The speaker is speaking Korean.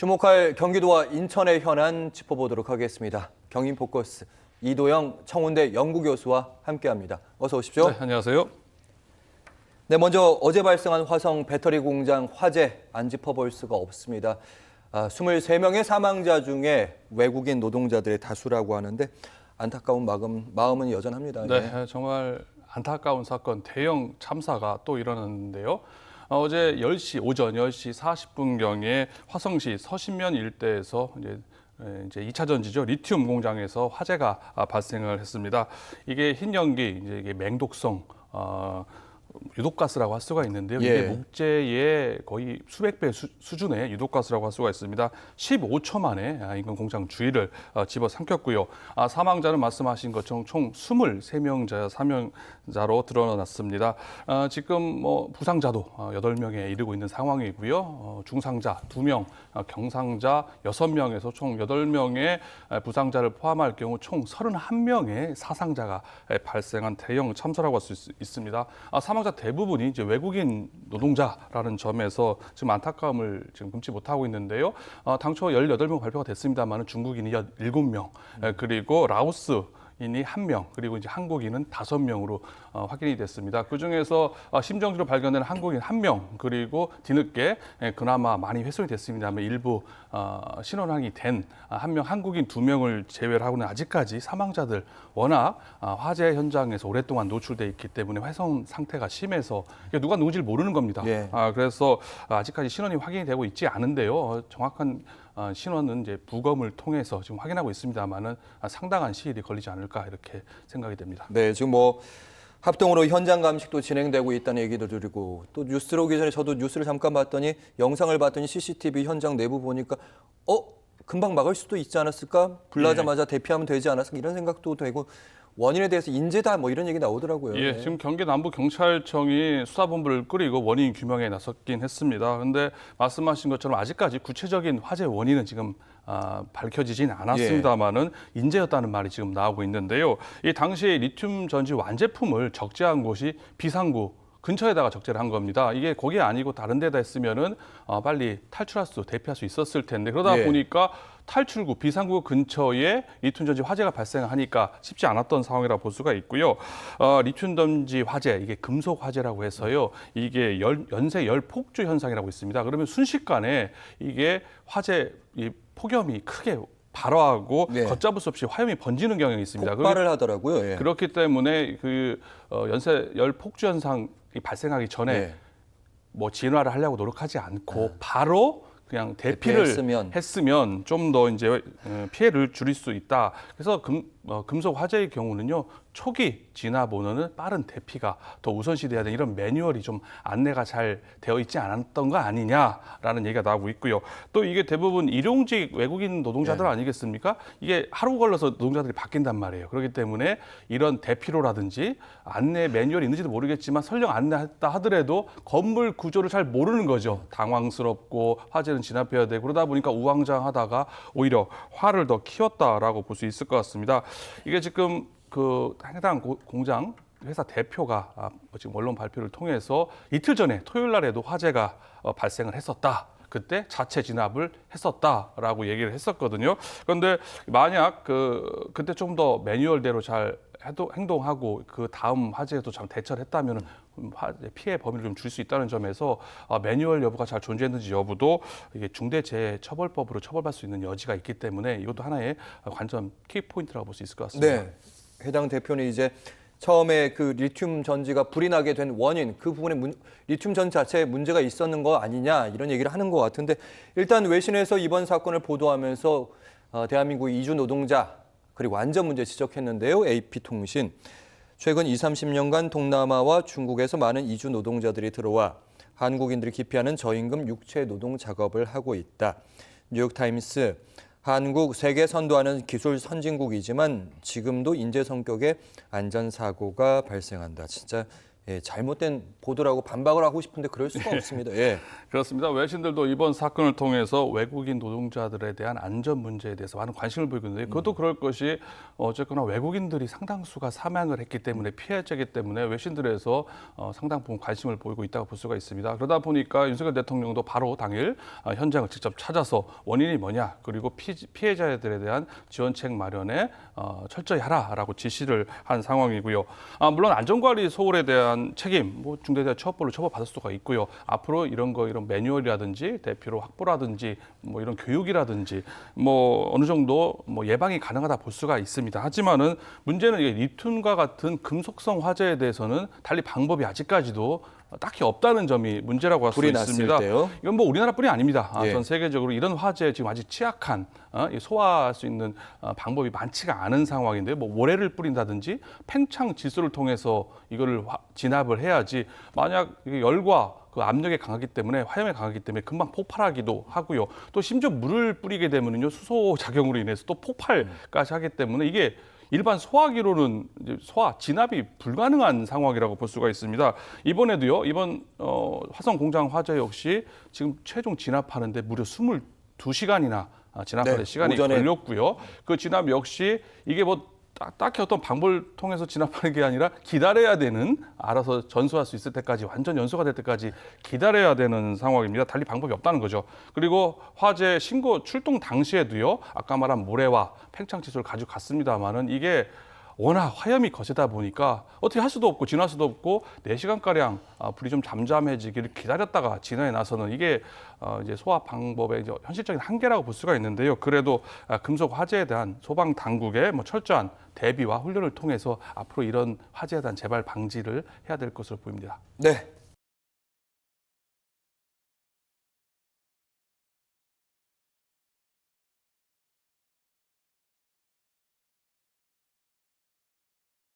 주목할 경기도와 인천의 현안 짚어보도록 하겠습니다. 경인 포커스 이도영 청운대 연구 교수와 함께합니다. 어서 오십시오. 네, 안녕하세요. 네, 먼저 어제 발생한 화성 배터리 공장 화재 안 짚어볼 수가 없습니다. 아, 23명의 사망자 중에 외국인 노동자들의 다수라고 하는데 안타까운 마음, 마음은 여전합니다. 네, 예. 정말 안타까운 사건, 대형 참사가 또 일어났는데요. 어, 어제 10시 오전 10시 40분경에 화성시 서신면 일대에서 이제 에, 이제 2차 전지죠 리튬 공장에서 화재가 아, 발생을 했습니다. 이게 흰 연기, 이제 이게 맹독성 어, 유독가스라고 할 수가 있는데요. 이게 예. 목재의 거의 수백 배 수, 수준의 유독가스라고 할 수가 있습니다. 15초 만에 아, 인근 공장 주위를 어, 집어삼켰고요. 아, 사망자는 말씀하신 것처럼 총 23명자, 사명자로 드러났습니다. 아, 지금 뭐 부상자도 어, 8명에 이르고 있는 상황이고요. 어, 중상자 2명, 어, 경상자 6명에서 총 8명의 부상자를 포함할 경우 총 31명의 사상자가 에, 발생한 대형 참사라고 할 수 있습니다. 아, 사망 자 대부분이 이제 외국인 노동자라는 점에서 지금 안타까움을 지금 금치 못하고 있는데요. 어, 당초 18명 발표가 됐습니다만 중국인이 7명, 에, 그리고 라오스 인이 한 명, 그리고 이제 한국인은 다섯 명으로 어, 확인이 됐습니다. 그 중에서 어, 심정지로 발견된 한국인 한 명, 그리고 뒤늦게 예, 그나마 많이 훼손이 됐습니다만 일부 어, 신원항이 된 한 명, 한국인 두 명을 제외를 하고는 아직까지 사망자들 워낙 아, 화재 현장에서 오랫동안 노출돼 있기 때문에 훼손 상태가 심해서 이게 누가 누군지를 모르는 겁니다. 예. 아, 그래서 아직까지 신원이 확인이 되고 있지 않은데요. 어, 정확한 어, 신원은 이제 부검을 통해서 지금 확인하고 있습니다만은 아, 상당한 시일이 걸리지 않을까 이렇게 생각이 됩니다. 네, 지금 뭐 합동으로 현장 감식도 진행되고 있다는 얘기도 드리고 또 뉴스로 오기 전에 저도 뉴스를 잠깐 봤더니 영상을 봤더니 CCTV 현장 내부 보니까 어? 금방 막을 수도 있지 않았을까? 불나자마자 대피하면 되지 않았을까? 이런 생각도 되고 원인에 대해서 인재다 뭐 이런 얘기 나오더라고요. 예, 네. 지금 경기 남부 경찰청이 수사본부를 꾸리고 원인 규명에 나섰긴 했습니다. 그런데 말씀하신 것처럼 아직까지 구체적인 화재 원인은 지금 아, 밝혀지진 않았습니다만은 인재였다는 말이 지금 나오고 있는데요. 이 당시에 리튬 전지 완제품을 적재한 곳이 비상구 근처에다가 적재를 한 겁니다. 이게 거기 아니고 다른 데다 했으면은 어, 빨리 탈출할 수, 대피할 수 있었을 텐데 그러다 예. 보니까 탈출구 비상구 근처에 리튬 전지 화재가 발생하니까 쉽지 않았던 상황이라 볼 수가 있고요. 어, 리튬 전지 화재 이게 금속 화재라고 해서요. 이게 열, 연쇄 열 폭주 현상이라고 있습니다. 그러면 순식간에 이게 화재 이 폭염이 크게 발화하고 네. 걷잡을 수 없이 화염이 번지는 경향이 있습니다. 폭발을 하더라고요. 예. 그렇기 때문에 그 어, 연쇄 열 폭주 현상이 발생하기 전에 네. 뭐 진화를 하려고 노력하지 않고 바로 그냥 대피를 대피했으면. 했으면 좀 더 이제 어, 피해를 줄일 수 있다. 그래서 금, 어, 금속 화재의 경우는요 초기 진화 번호는 빠른 대피가 더 우선시돼야 되는 이런 매뉴얼이 좀 안내가 잘 되어 있지 않았던 거 아니냐라는 얘기가 나오고 있고요. 또 이게 대부분 일용직 외국인 노동자들 네. 아니겠습니까? 이게 하루 걸려서 노동자들이 바뀐단 말이에요. 그렇기 때문에 이런 대피로라든지 안내 매뉴얼이 있는지도 모르겠지만 설령 안내했다 하더라도 건물 구조를 잘 모르는 거죠. 당황스럽고 화재는 진압해야 되고 그러다 보니까 우왕좌왕하다가 오히려 화를 더 키웠다라고 볼 수 있을 것 같습니다. 이게 지금 그 해당 고- 공장 회사 대표가 아, 뭐 지금 언론 발표를 통해서 이틀 전에 토요일 날에도 화재가 어, 발생을 했었다. 그때 자체 진압을 했었다라고 얘기를 했었거든요. 그런데 만약 그 그때 좀 더 매뉴얼대로 잘 행동하고 그 다음 화재에도 잘 대처를 했다면 피해 범위를 좀 줄 수 있다는 점에서 아, 매뉴얼 여부가 잘 존재했는지 여부도 이게 중대재해처벌법으로 처벌받을 수 있는 여지가 있기 때문에 이것도 하나의 관점 키 포인트라고 볼 수 있을 것 같습니다. 네. 해당 대표는 이제 처음에 그 리튬 전지가 불이 나게 된 원인 그 부분에 문, 리튬 전 자체에 문제가 있었는 거 아니냐 이런 얘기를 하는 것 같은데 일단 외신에서 이번 사건을 보도하면서 어, 대한민국 이주 노동자 그리고 안전 문제 지적했는데요. AP통신 최근 2, 30년간 동남아와 중국에서 많은 이주 노동자들이 들어와 한국인들이 기피하는 저임금 육체 노동 작업을 하고 있다. 뉴욕타임스 한국 세계 선도하는 기술 선진국이지만 지금도 인재 성격의 안전 사고가 발생한다. 진짜 예, 잘못된 보도라고 반박을 하고 싶은데 그럴 수가 없습니다. 예. 그렇습니다. 외신들도 이번 사건을 통해서 외국인 노동자들에 대한 안전 문제에 대해서 많은 관심을 보이고 있는데 그것도 그럴 것이 어쨌거나 외국인들이 상당수가 사망을 했기 때문에 피해자이기 때문에 외신들에서 어, 상당 부분 관심을 보이고 있다고 볼 수가 있습니다. 그러다 보니까 윤석열 대통령도 바로 당일 어, 현장을 직접 찾아서 원인이 뭐냐 그리고 피, 피해자들에 대한 지원책 마련에 어, 철저히 하라라고 지시를 한 상황이고요. 아, 물론 안전관리 소홀에 대한 책임, 뭐 중대재해 처벌로 처벌받을 수가 있고요. 앞으로 이런 거 이런 매뉴얼이라든지 대피로 확보라든지 뭐 이런 교육이라든지 뭐 어느 정도 뭐 예방이 가능하다 볼 수가 있습니다. 하지만은 문제는 이게 리튬과 같은 금속성 화재에 대해서는 달리 방법이 아직까지도 딱히 없다는 점이 문제라고 할 수 있습니다. 때요? 이건 뭐 우리나라뿐이 아닙니다. 아, 예. 전 세계적으로 이런 화재 지금 아직 취약한 어, 이 소화할 수 있는 어, 방법이 많지가 않은 상황인데 뭐 모래를 뿌린다든지 팽창 질소를 통해서 이거를 화- 진압을 해야지 만약 열과 그 압력에 강하기 때문에 화염에 강하기 때문에 금방 폭발하기도 하고요. 또 심지어 물을 뿌리게 되면은요 수소 작용으로 인해서 또 폭발까지 하기 때문에 이게 일반 소화기로는 소화 진압이 불가능한 상황이라고 볼 수가 있습니다. 이번에도요. 이번 어, 화성 공장 화재 역시 지금 최종 진압하는데 무려 22시간이나 진압하는 네, 시간이 오전에. 걸렸고요. 그 진압 역시 이게 뭐 딱- 딱히 어떤 방법을 통해서 진압하는 게 아니라 기다려야 되는 알아서 전수할 수 있을 때까지 완전 연소가 될 때까지 기다려야 되는 상황입니다. 달리 방법이 없다는 거죠. 그리고 화재 신고 출동 당시에도요. 아까 말한 모래와 팽창 치수를 가지고 갔습니다만은 이게 워낙 화염이 거세다 보니까 어떻게 할 수도 없고 진화할 수도 없고 4시간가량 아, 불이 좀 잠잠해지기를 기다렸다가 진화에 나서는 이게 어, 이제 소화 방법의 이제 현실적인 한계라고 볼 수가 있는데요. 그래도 아, 금속 화재에 대한 소방 당국의 뭐 철저한 대비와 훈련을 통해서 앞으로 이런 화재에 대한 재발 방지를 해야 될 것으로 보입니다. 네.